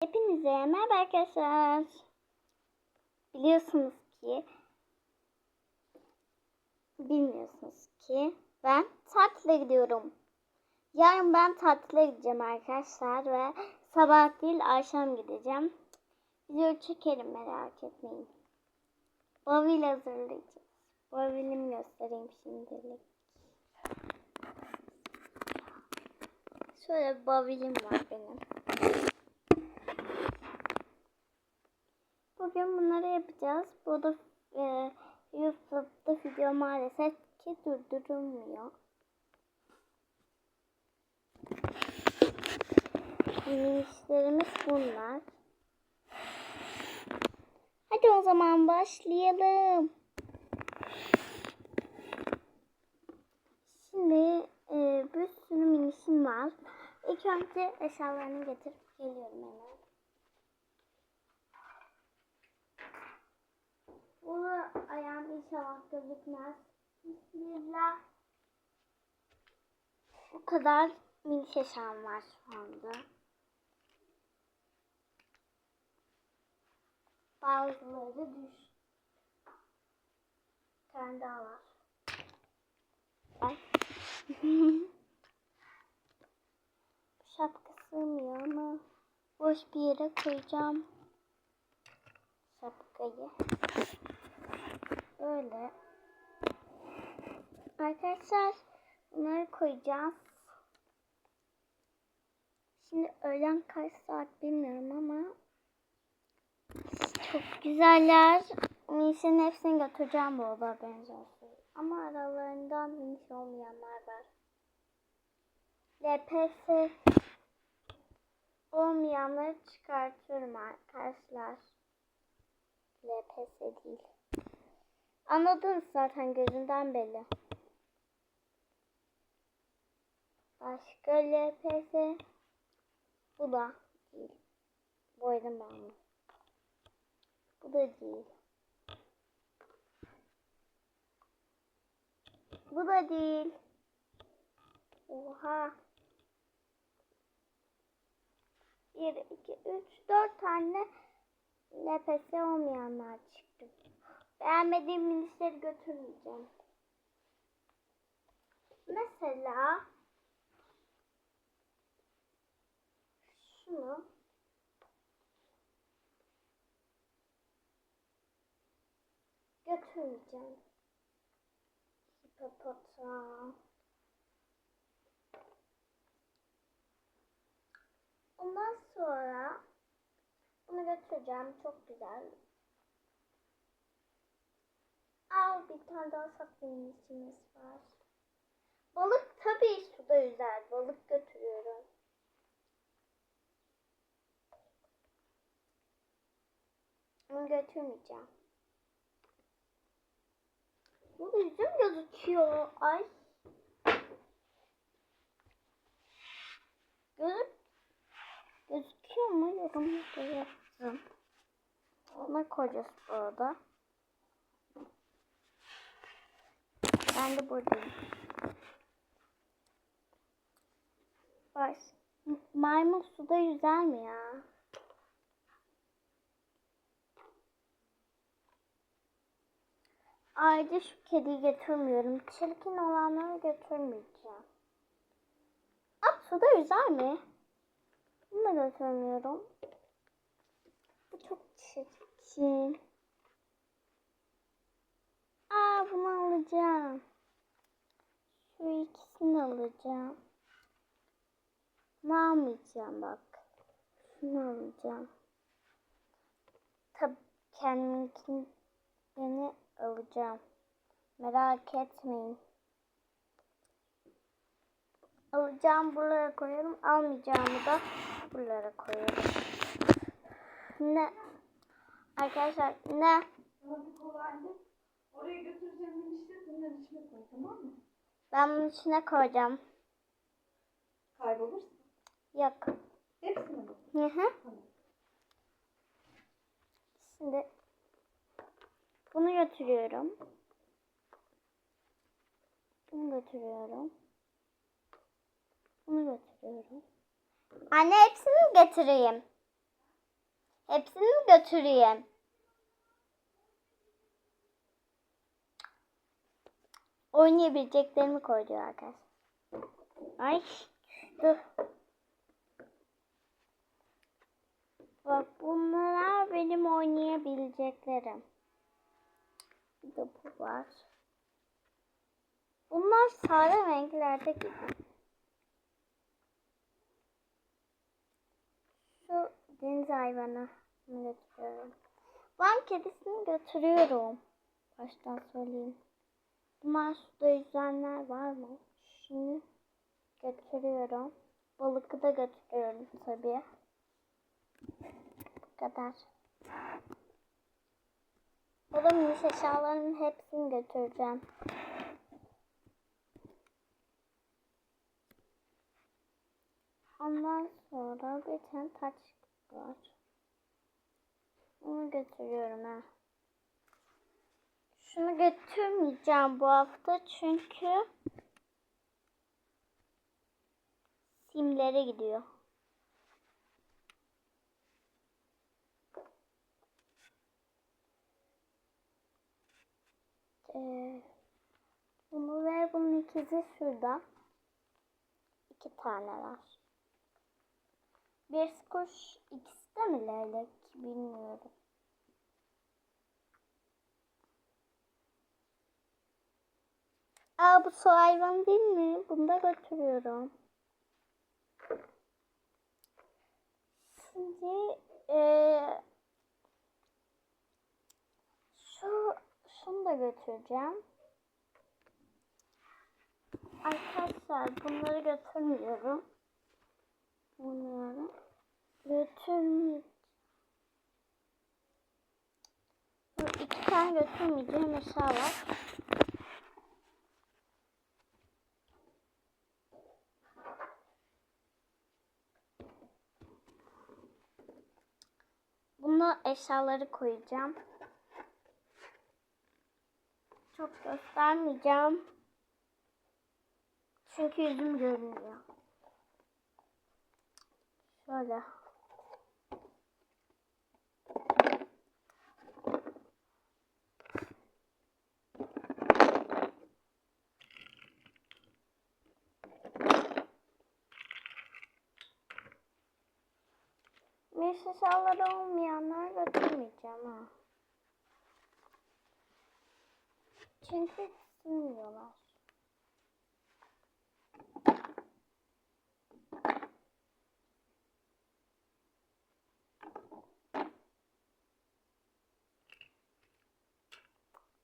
Hepinize merhaba arkadaşlar. Biliyorsunuz ki bilmiyorsunuz ki ben tatile gidiyorum. Yarın ben tatile gideceğim arkadaşlar ve sabah değil akşam gideceğim. Video çekerim merak etmeyin. Bavil hazırlayacağız. Bavilimi göstereyim şimdilik. Şöyle bavilim var benim. Bugün bunları yapacağız. Bu da e, YouTube'da video maalesef ki durdurulmuyor. İşlerimiz bunlar. Hadi o zaman başlayalım. Şimdi e, bir sürü minişim var. İlk önce eşyalarını getirip geliyorum hemen. Bunu ayağım inşallah gözükmez. Bismillah. Bu kadar minik eşyam var şu anda. Bazıları düş. Bir tane daha var. Ay. Şapka sığmıyor ama boş bir yere koyacağım şapkayı. Böyle. Arkadaşlar bunları koyacağız. Şimdi öğlen kaç saat bilmiyorum ama çok güzeller. Minişin hepsini götüreceğim bu oda benziyorsun. Ama aralarından miniş olmayanlar var. LPS olmayanları çıkartıyorum arkadaşlar. LPS değil. Anladınız zaten gözünden belli. Başka LPS. Bu da değil. Boyadım ben bunu. Bu da değil. Bu da değil. Oha. 1, 2, 3, 4 tane LPS olmayanlar çıktı. Beğenmediğim minisleri götürmeyeceğim. Mesela şunu götürmeyeceğim. Hipopotam. Ondan sonra bunu götüreceğim. Çok güzel. Al bir tane daha saklayın içimiz var. Balık tabii suda yüzer. Balık götürüyorum. Bunu götürmeyeceğim. Bu yüzüm gözüküyor. Ay. Gözük gözüküyor mu? Yorumda yazın. Ona koyacağız bu arada. Ben de buradayım. Baş. Maymun suda yüzer mi ya? Ayrıca şu kediyi götürmüyorum. Çirkin olanları götürmeyeceğim. At suda yüzer mi? Bunu da götürmüyorum. Bu çok çirkin. Aa bunu alacağım. Şu ikisini alacağım. Ne almayacağım bak. Şunu alacağım. Tabii kendiminkini alacağım. Merak etmeyin. Alacağım buralara koyuyorum. Almayacağımı da buralara koyuyorum. Ne? Arkadaşlar ne? Oraya götüreceğim işte bunların içine koy tamam mı? Ben bunun içine koyacağım. Kaybolursa. Yok. Hepsini mi? Hı hı. Tamam. Şimdi bunu götürüyorum. Bunu götürüyorum. Bunu götürüyorum. Anne hepsini mi getireyim? Hepsini mi götüreyim? Oynayabileceklerimi koydu arkadaşlar. Ay dur. Bak bunlar benim oynayabileceklerim. Bir de bu var. Bunlar sarı renklerde gibi. Şu deniz hayvanı götürüyorum. Ben kedisini götürüyorum. Baştan söyleyeyim. Bunlar suda yüzenler var mı? Şunu götürüyorum. Balıkı da götürüyorum tabii. Bu kadar. Oğlum iş eşyalarının hepsini götüreceğim. Ondan sonra bir tane taç var. Onu götürüyorum ha. Şunu götürmeyeceğim bu hafta çünkü simlere gidiyor. Ee, bunu ve bunun ikizi şurada. İki tane var. Bir kuş ikisi de mi leylek bilmiyorum. Aa bu su hayvan değil mi? Bunu da götürüyorum. Şimdi eee şu şunu da götüreceğim. Arkadaşlar bunları götürmüyorum. Bunları götürmeyeceğim. İki tane götürmeyeceğim eşya var. Eşyaları koyacağım. Çok göstermeyeceğim. Çünkü yüzüm görünüyor. Şöyle. Mesajları olmayanlar götürmeyeceğim ha. Çünkü sığmıyorlar.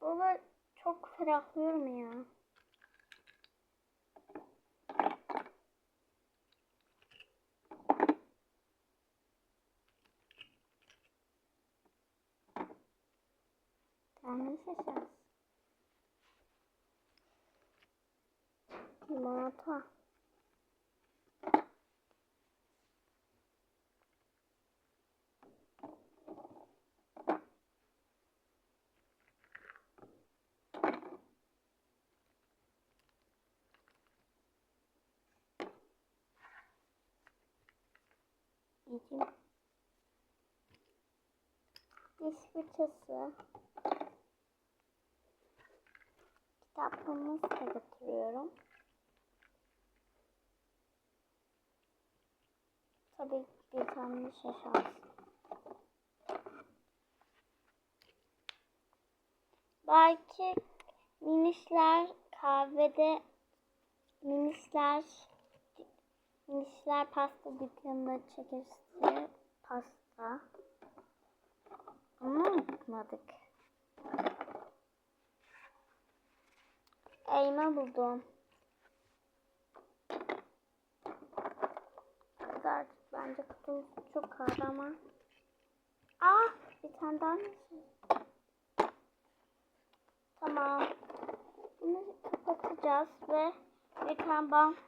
Baba çok ferahlıyorum ya. Tamam şaşırız. Limonata. Yiyeceğim. Diş fırçası. Kitaplığımızı da götürüyorum. Tabii bir tane şey şans. Belki minişler kahvede minişler minişler pasta dükkanına çekirse pasta. Onu unutmadık. Elma buldum. Güzel. Bence kutu çok ağır ama. Aa, bir tane daha mı? Tamam. Bunu kapatacağız ve bir tane bant.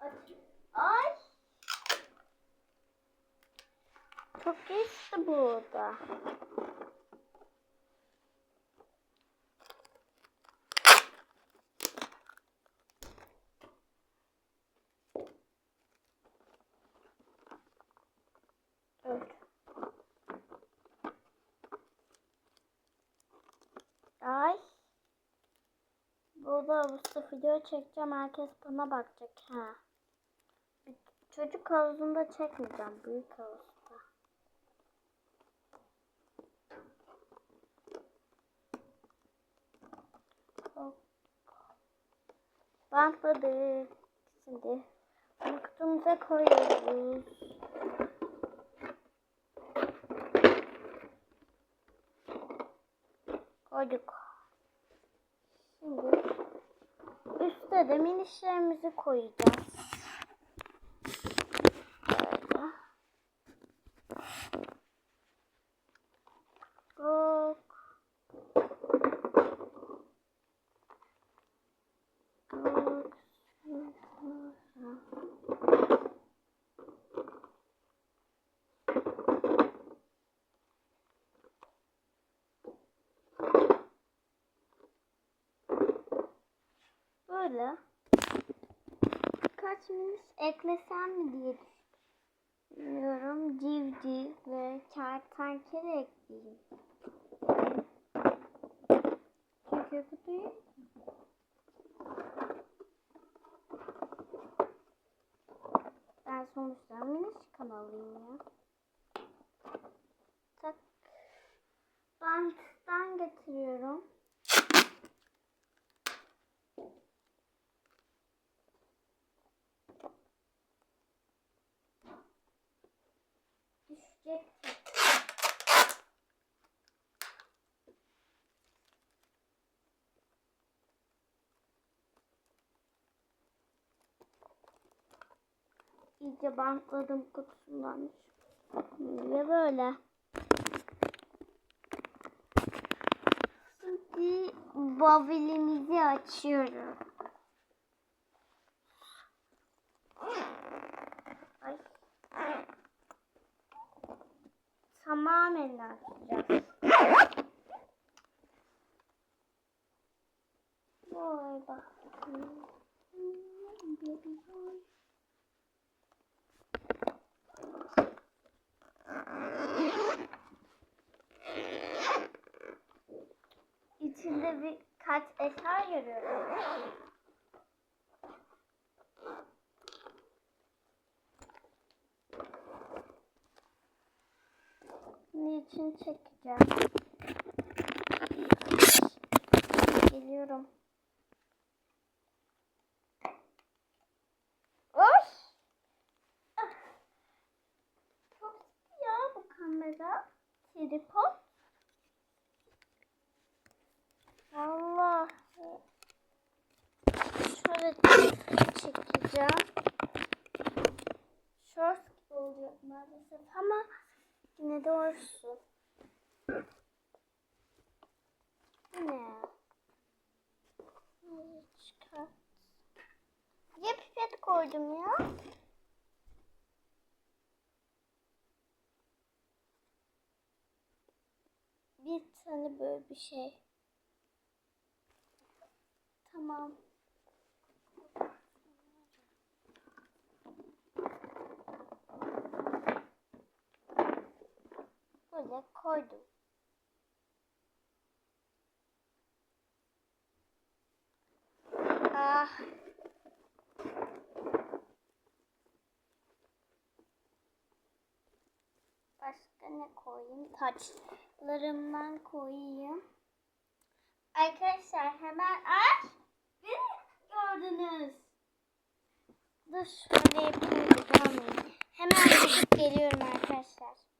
Aç- Ay. Çok geçti burada. Ay. Bu da video çekeceğim. Herkes bana bakacak. Ha. Çocuk havuzunda çekmeyeceğim. Büyük havuzda. Hop. Bantladık. Şimdi bunu kutumuza koyuyoruz. Koyduk. Şimdi üstte de minişlerimizi koyacağız. Böyle. Yok. Yok. Böyle. Birkaç miniş eklesem mi diye düşünüyorum. Civciv ve kertenkele ekleyeyim. Çünkü değil. Ben sonuçta miniş kanalıyım ya. İyice bantladım kutusundan. Ve böyle. Şimdi bavilimizi açıyoruz. Ay. Tamamen açacağız. Vay bak. İçinde birkaç eser görüyorum. Niçin çekeceğim? Geliyorum. Oy! Ah! Çok ya bu kamera. Tripod. Allah. Şöyle çekeceğim. Short olacak maalesef ama yine doğrusu. Bu ne çıkart. Niye pipet koydum ya? Bir tane böyle bir şey. Tamam. Böyle koydum. Ah. Başka ne koyayım? Taçlarımdan koyayım. Arkadaşlar hemen aç. Beni gördünüz. Dur şöyle yapayım. Hemen geliyorum arkadaşlar.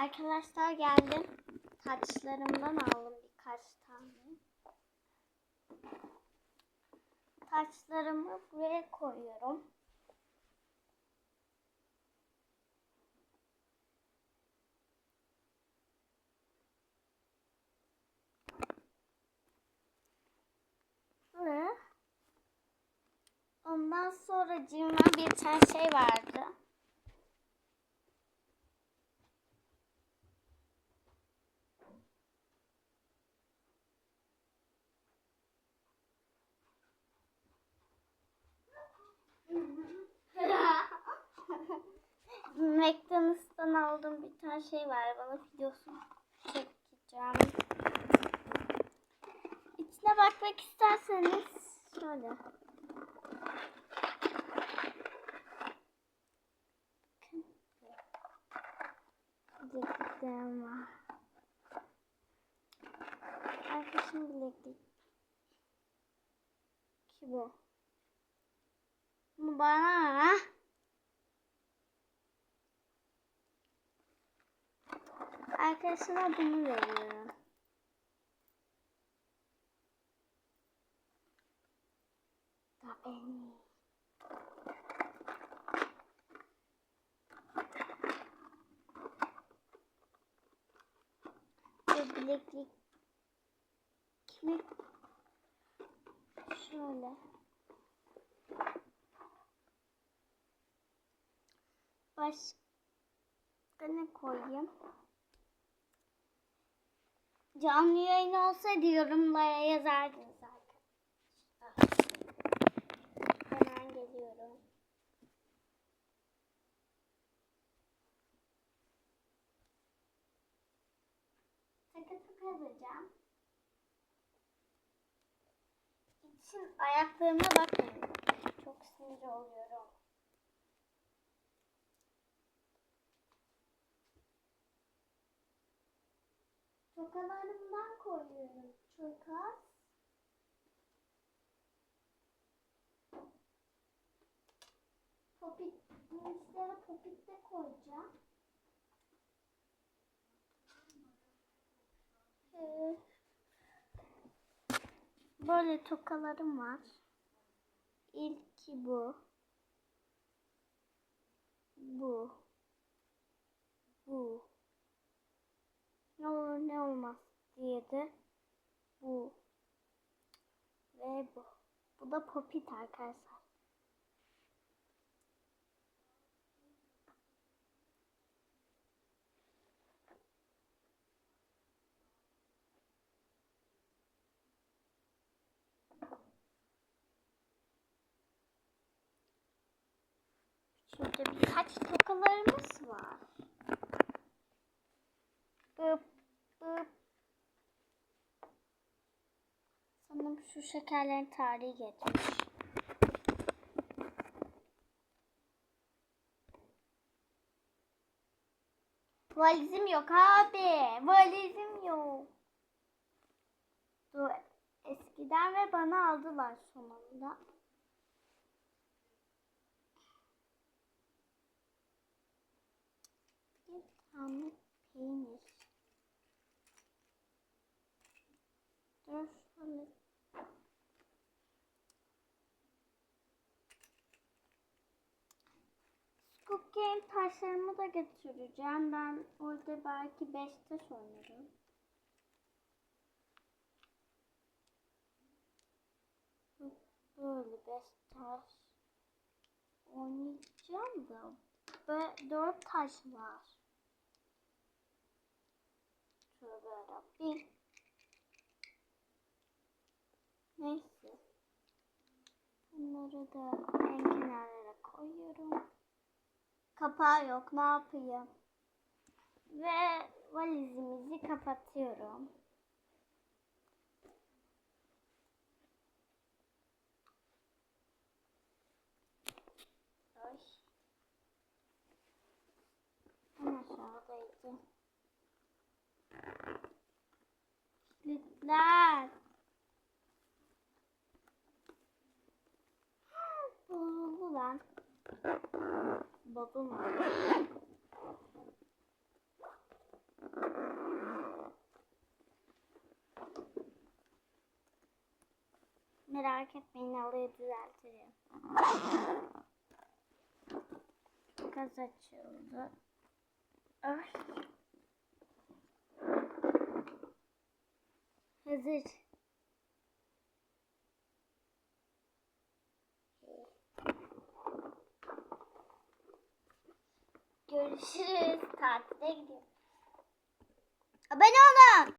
Arkadaşlar geldim. Taçlarımdan aldım birkaç tane. Taçlarımı buraya koyuyorum. Ve ondan sonra cimden bir tane şey vardı. McDonald's'tan aldığım bir tane şey var. Bana videosunu çekeceğim. İçine bakmak isterseniz şöyle. Bilekliklerim var. Arkadaşım bileklik. Ki bu. Bu bana ne? Arkadaşına bunu veriyorum. Da beni. Ve bileklik şöyle. Başka ne koyayım? Canlı yayın olsaydı yorumlara yazardınız arkadaşlar. Hemen geliyorum. Takı takı alacağım. İçin ayaklarıma bakmayın. Çok sinir oluyorum. Tokalarımdan koyuyorum çok az. Popit, minisleri popitte koyacağım. Ee, böyle tokalarım var. İlki bu. Bu. Bu ne olur ne olmaz diye de bu ve bu. Bu da popit arkadaşlar. Şurada birkaç tokalarımız var. Bıp. Sanırım şu şekerlerin tarihi geçmiş. Valizim yok abi. Valizim yok. Dur. Eskiden ve bana aldılar sonunda. Bir tane peynir. Squid Game taşlarımı da götüreceğim. Ben orada belki 5 taş oynarım. Böyle 5 taş oynayacağım da ve 4 taş var. Şöyle böyle bir Neyse. Bunları da en kenarlara koyuyorum. Kapağı yok. Ne yapayım? Ve valizimizi kapatıyorum. Ay. En aşağıdaydı. Kilitler. Bozuldu lan. Merak etmeyin alayı düzeltirim. Gaz açıldı. Ay. Hazır. Görüşürüz. Tatile gidiyorum. Abone olun.